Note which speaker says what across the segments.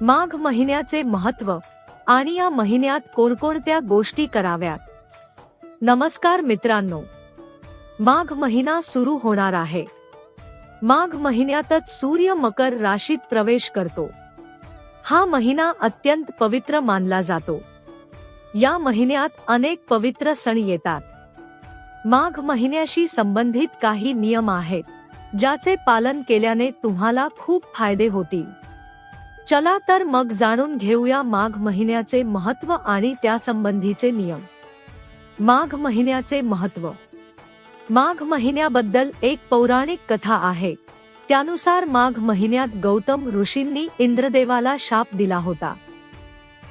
Speaker 1: माघ महिन्याचे महत्त्व आणि या महिन्यात कोणकोणत्या गोष्टी कराव्यात? नमस्कार मित्रांनो माघ महिना सुरू होणार आहे. माघ महिन्यातच सूर्य मकर राशीत प्रवेश करतो. हा महिना अत्यंत पवित्र मानला जातो. या महिन्यात अनेक पवित्र सण येतात. माघ महिन्याशी संबंधित काही नियम आहेत ज्याचे पालन केल्याने तुम्हाला खूप फायदे होतील. चला तर मग जाणून घेऊया माघ महिन्याचे महत्त्व आणि त्यासंबंधीचे नियम. माघ महिन्याचे महत्त्व. माघ महिन्याबद्दल एक पौराणिक कथा आहे. त्यानुसार माघ महिन्यात गौतम ऋषींनी इंद्रदेवाला शाप दिला होता.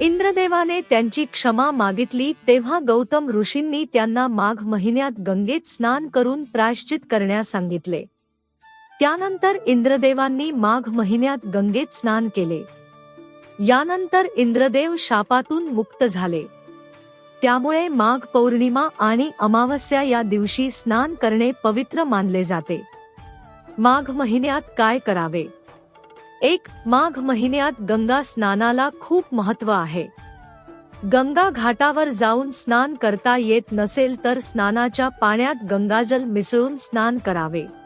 Speaker 1: इंद्रदेवाने त्यांची क्षमा मागितली तेव्हा गौतम ऋषींनी त्यांना माघ महिन्यात गंगेत स्नान करून प्रायश्चित करण्यास सांगितले. त्यानंतर इंद्रदेवांनी माघ महिन्यात गंगेत स्नान केले. यानंतर इंद्रदेव शापातून मुक्त झाले. त्यामुळे माघ पौर्णिमा आणि अमावस्या या दिवशी स्नान करणे पवित्र मानले जाते. माघ महिन्यात काय करावे? एक माघ महिन्यात गंगा स्नानाला खूप महत्त्व आहे. गंगा घाटावर जाऊन स्नान करता येत नसेल तर स्नानाच्या पाण्यात गंगाजल मिसळून स्नान करावे.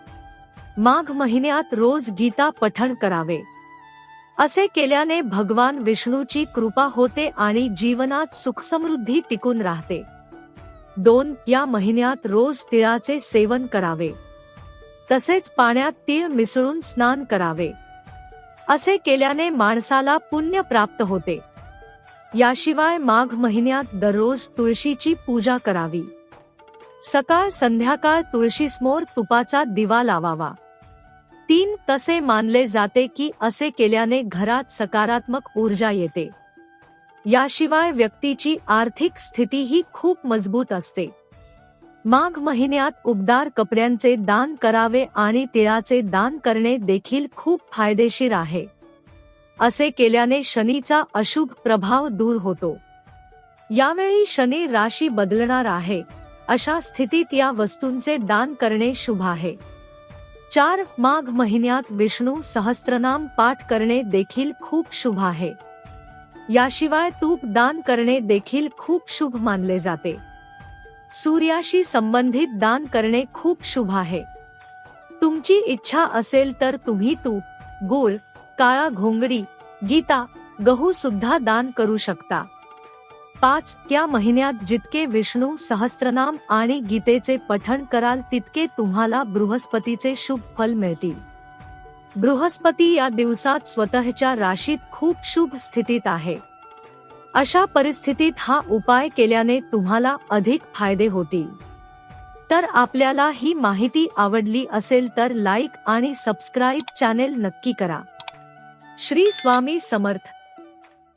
Speaker 1: माघ महिन्यात रोज गीता पठण करावे. असे केल्याने भगवान विष्णूची कृपा होते आणि जीवनात सुखसमृद्धी टिकून राहते. दोन या महिन्यात रोज तिळाचे सेवन करावे. तसेच पाण्यात तीळ मिसळून स्नान करावे. असे केल्याने माणसाला पुण्य प्राप्त होते. याशिवाय माघ महिन्यात दररोज तुळशीची पूजा करावी. सकाळ संध्याकाळ तुळशीसमोर तुपाचा दिवा लावावा. तीन तसे मानले जाते की असे केल्याने घरात सकारात्मक ऊर्जा येते. याशिवाय व्यक्तीची आर्थिक स्थितीही खूप मजबूत असते. माघ महिन्यात उबदार कपड्यांचे दान करावे आणि तिळाचे दान करणे देखील खूप फायदेशीर आहे. असे केल्याने शनीचा अशुभ प्रभाव दूर होतो. यावेळी शनी राशी बदलणार आहे. अशा स्थितीत या वस्तूंचे दान करणे शुभ आहे. चार माघ महिन्यात विष्णू सहस्त्रनाम पाठ करणे देखील खूप शुभ आहे. याशिवाय तूप दान करणे देखील खूप शुभ मानले जाते. सूर्याशी संबंधित दान करणे खूप शुभ आहे. तुमची इच्छा असेल तर तुम्ही तूप गोळ काळा घोंगडी गीता गहू सुद्धा दान करू शकता. पाच त्या महिन्यात जितके विष्णू सहस्त्रनाम आणि गीतेचे पठण कराल तितके तुम्हाला बृहस्पतीचे शुभ फल मिळतील. बृहस्पती या दिवसात स्वतःच्या राशीत खूप शुभ स्थितीत आहे. अशा परिस्थितीत हा उपाय केल्याने तुम्हाला अधिक फायदे होतील. तर आपल्याला ही माहिती आवडली असेल तर लाईक आणि सबस्क्राईब चॅनेल नक्की करा. श्री स्वामी समर्थ.